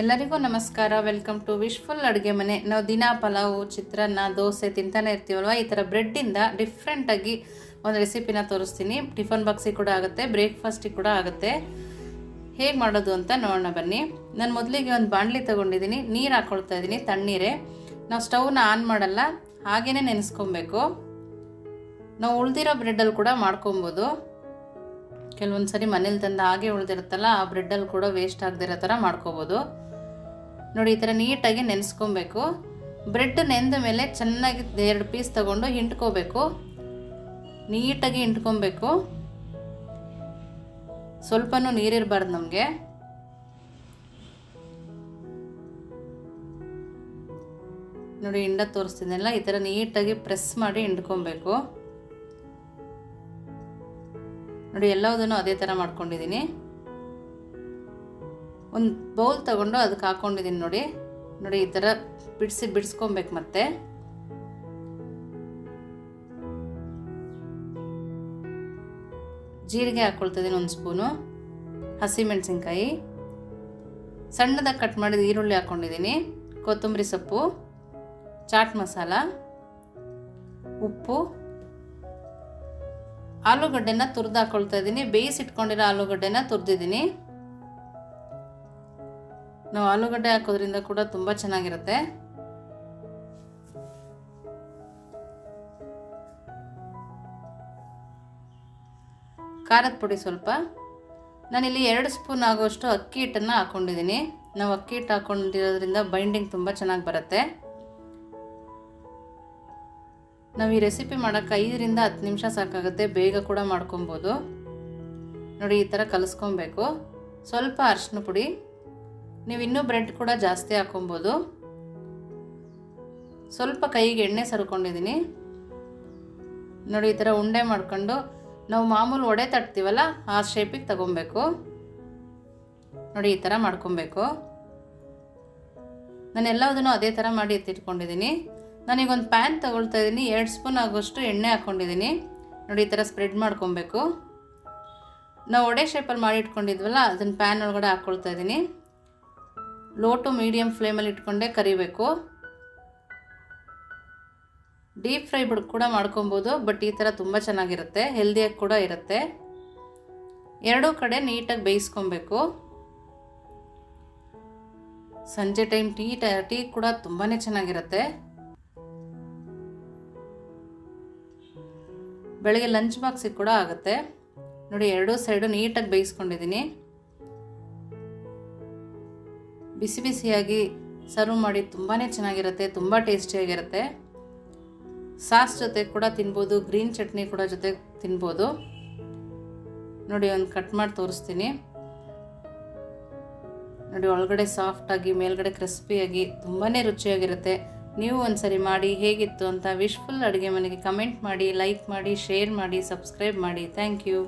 ಎಲ್ಲರಿಗೂ ನಮಸ್ಕಾರ. Welcome to wishful ಅಡುಗೆ ಮನೆ. ನಾವು ದಿನ ಪಲಾವು, ಚಿತ್ರಾನ್ನ, ದೋಸೆ ತಿಂತಾನೆ ಇರ್ತೀವಲ್ವ? ಈ ಥರ ಬ್ರೆಡ್ಡಿಂದ ಡಿಫ್ರೆಂಟಾಗಿ ಒಂದು ರೆಸಿಪಿನ ತೋರಿಸ್ತೀನಿ. ಟಿಫನ್ ಬಾಕ್ಸಿಗೆ ಕೂಡ ಆಗುತ್ತೆ ಬ್ರೇಕ್ಫಾಸ್ಟಿಗೆ ಕೂಡ ಆಗುತ್ತೆ. ಹೇಗೆ ಮಾಡೋದು ಅಂತ ನೋಡೋಣ ಬನ್ನಿ. ನಾನು ಮೊದಲಿಗೆ ಒಂದು ಬಾಣಲಿ ತೊಗೊಂಡಿದ್ದೀನಿ ನೀರು ಹಾಕ್ಕೊಳ್ತಾ ಇದ್ದೀನಿ ತಣ್ಣೀರೇ. ನಾವು ಸ್ಟವ್ನ ಆನ್ ಮಾಡಲ್ಲ ಹಾಗೇ ನೆನೆಸ್ಕೊಬೇಕು. ನಾವು ಉಳ್ದಿರೋ ಬ್ರೆಡ್ಡಲ್ಲಿ ಕೂಡ ಮಾಡ್ಕೊಬೋದು. ಕೆಲವೊಂದು ಸರಿ ಮನೇಲಿ ತಂದು ಹಾಗೆ ಉಳಿದಿರುತ್ತಲ್ಲ, ಆ ಬ್ರೆಡ್ಡಲ್ಲಿ ಕೂಡ ವೇಸ್ಟ್ ಆಗದಿರೋ ಥರ ಮಾಡ್ಕೋಬೋದು. ನೋಡಿ, ಈ ಥರ ನೀಟಾಗಿ ನೆನೆಸ್ಕೊಬೇಕು. ಬ್ರೆಡ್ ನೆಂದ ಮೇಲೆ ಚೆನ್ನಾಗಿ ಎರಡು ಪೀಸ್ ತಗೊಂಡು ಹಿಂಡ್ಕೋಬೇಕು ನೀಟಾಗಿ ಹಿಂಡ್ಕೊಬೇಕು ಸ್ವಲ್ಪನೂ ನೀರಿರಬಾರ್ದು ನಮಗೆ. ನೋಡಿ, ಹಿಂಡ ತೋರಿಸ್ತಿದ್ದೆಲ್ಲ ಈ ಥರ ನೀಟಾಗಿ ಪ್ರೆಸ್ ಮಾಡಿ ಹಿಂಡ್ಕೊಬೇಕು ನೋಡಿ, ಎಲ್ಲದನ್ನು ಅದೇ ಥರ ಮಾಡ್ಕೊಂಡಿದ್ದೀನಿ. ಒಂದು ಬೌಲ್ ತಗೊಂಡು ಅದಕ್ಕೆ ಹಾಕ್ಕೊಂಡಿದ್ದೀನಿ ನೋಡಿ. ನೋಡಿ, ಈ ಥರ ಬಿಡಿಸಿ ಬಿಡಿಸ್ಕೊಬೇಕು ಮತ್ತೆ. ಜೀರಿಗೆ ಹಾಕ್ಕೊಳ್ತಿದ್ದೀನಿ ಒಂದು ಸ್ಪೂನು. ಹಸಿಮೆಣಸಿನ್ಕಾಯಿ. ಸಣ್ಣದಾಗಿ ಕಟ್ ಮಾಡಿದ ಈರುಳ್ಳಿ ಹಾಕ್ಕೊಂಡಿದ್ದೀನಿ ಕೊತ್ತಂಬರಿ ಸೊಪ್ಪು, ಚಾಟ್ ಮಸಾಲ, ಉಪ್ಪು. ಆಲೂಗಡ್ಡೆನ ತುರ್ದು ಹಾಕೊಳ್ತಾ ಇದ್ದೀನಿ ಬೇಯಿಸಿಟ್ಕೊಂಡಿರೋ ಆಲೂಗಡ್ಡೆನ ತುರಿದಿದ್ದೀನಿ. ನಾವು ಆಲೂಗಡ್ಡೆ ಹಾಕೋದ್ರಿಂದ ಕೂಡ ತುಂಬ ಚೆನ್ನಾಗಿರುತ್ತೆ. ಖಾರದ ಪುಡಿ ಸ್ವಲ್ಪ. ನಾನಿಲ್ಲಿ ಎರಡು ಸ್ಪೂನ್ ಆಗೋಷ್ಟು ಅಕ್ಕಿ ಹಿಟ್ಟನ್ನು ಹಾಕ್ಕೊಂಡಿದ್ದೀನಿ ನಾವು ಅಕ್ಕಿ ಹಿಟ್ಟು ಹಾಕ್ಕೊಂಡಿರೋದ್ರಿಂದ ಬೈಂಡಿಂಗ್ ತುಂಬ ಚೆನ್ನಾಗಿ ಬರುತ್ತೆ. ನಾವು ಈ ರೆಸಿಪಿ ಮಾಡೋಕ್ಕೆ ಐದರಿಂದ ಹತ್ತು ನಿಮಿಷ ಸಾಕಾಗುತ್ತೆ. ಬೇಗ ಕೂಡ ಮಾಡ್ಕೊಬೋದು. ನೋಡಿ, ಈ ಥರ ಕಲಿಸ್ಕೊಬೇಕು. ಸ್ವಲ್ಪ ಅರಿಶಿನ ಪುಡಿ, ನೀವು ಇನ್ನೂ ಬ್ರೆಡ್ ಕೂಡ ಜಾಸ್ತಿ ಹಾಕೊಬೋದು. ಸ್ವಲ್ಪ ಕೈಗೆ ಎಣ್ಣೆ ಸರ್ಕೊಂಡಿದ್ದೀನಿ ನೋಡಿ, ಈ ಥರ ಉಂಡೆ ಮಾಡ್ಕೊಂಡು ನಾವು ಮಾಮೂಲು ಒಡೆ ತಟ್ತೀವಲ್ಲ, ಆ ಶೇಪಿಗೆ ತಗೊಬೇಕು. ನೋಡಿ, ಈ ಥರ ಮಾಡ್ಕೊಬೇಕು. ನಾನು ಎಲ್ಲದನ್ನು ಅದೇ ಥರ ಮಾಡಿ ಎತ್ತಿಟ್ಕೊಂಡಿದ್ದೀನಿ ನಾನೀಗೊಂದು ಪ್ಯಾನ್ ತಗೊಳ್ತಾ ಇದ್ದೀನಿ. ಎರಡು ಸ್ಪೂನ್ ಆಗೋಷ್ಟು ಎಣ್ಣೆ ಹಾಕ್ಕೊಂಡಿದ್ದೀನಿ. ನೋಡಿ, ಈ ಥರ ಸ್ಪ್ರೆಡ್ ಮಾಡ್ಕೊಬೇಕು. ನಾವು ಒಡೆ ಶೇಪಲ್ಲಿ ಮಾಡಿ ಇಟ್ಕೊಂಡಿದ್ವಲ್ಲ, ಅದನ್ನು ಪ್ಯಾನ್ ಒಳಗಡೆ ಹಾಕ್ಕೊಳ್ತಾ ಇದ್ದೀನಿ. ಲೋ ಟು ಮೀಡಿಯಮ್ ಫ್ಲೇಮಲ್ಲಿ ಇಟ್ಕೊಂಡೇ ಕರಿಬೇಕು. ಡೀಪ್ ಫ್ರೈ ಬಿಡ್ ಕೂಡ ಮಾಡ್ಕೊಬೋದು ಬಟ್ ಈ ಥರ ತುಂಬ ಚೆನ್ನಾಗಿರುತ್ತೆ. ಹೆಲ್ದಿಯಾಗಿ ಕೂಡ ಇರುತ್ತೆ. ಎರಡೂ ಕಡೆ ನೀಟಾಗಿ ಬೇಯಿಸ್ಕೊಬೇಕು. ಸಂಜೆ ಟೈಮ್ ಟೀ ಟೀ ಕೂಡ ತುಂಬಾ ಚೆನ್ನಾಗಿರುತ್ತೆ. ಬೆಳಗ್ಗೆ ಲಂಚ್ ಬಾಕ್ಸಿಗೆ ಕೂಡ ಆಗುತ್ತೆ. ನೋಡಿ, ಎರಡೂ ಸೈಡು ನೀಟಾಗಿ ಬೇಯಿಸ್ಕೊಂಡಿದ್ದೀನಿ. ಬಿಸಿ ಬಿಸಿಯಾಗಿ ಸರ್ವ್ ಮಾಡಿ ತುಂಬಾ ಚೆನ್ನಾಗಿರುತ್ತೆ, ತುಂಬ ಟೇಸ್ಟಿಯಾಗಿರುತ್ತೆ ಸಾಸ್ ಜೊತೆ ಕೂಡ ತಿನ್ಬೋದು ಗ್ರೀನ್ ಚಟ್ನಿ ಕೂಡ ಜೊತೆ ತಿನ್ಬೋದು. ನೋಡಿ, ಒಂದು ಕಟ್ ಮಾಡಿ ತೋರಿಸ್ತೀನಿ. ನೋಡಿ, ಒಳಗಡೆ ಸಾಫ್ಟಾಗಿ ಮೇಲ್ಗಡೆ ಕ್ರಿಸ್ಪಿಯಾಗಿ ತುಂಬಾ ರುಚಿಯಾಗಿರುತ್ತೆ. ನೀವು ಒಂದ್ಸರಿ ಮಾಡಿ ಹೇಗಿತ್ತು ಅಂತ ವಿಶ್ಫುಲ್ ಅಡುಗೆ ಮನೆಗೆ ಕಮೆಂಟ್ ಮಾಡಿ ಲೈಕ್ ಮಾಡಿ ಶೇರ್ ಮಾಡಿ ಸಬ್ಸ್ಕ್ರೈಬ್ ಮಾಡಿ. Thank you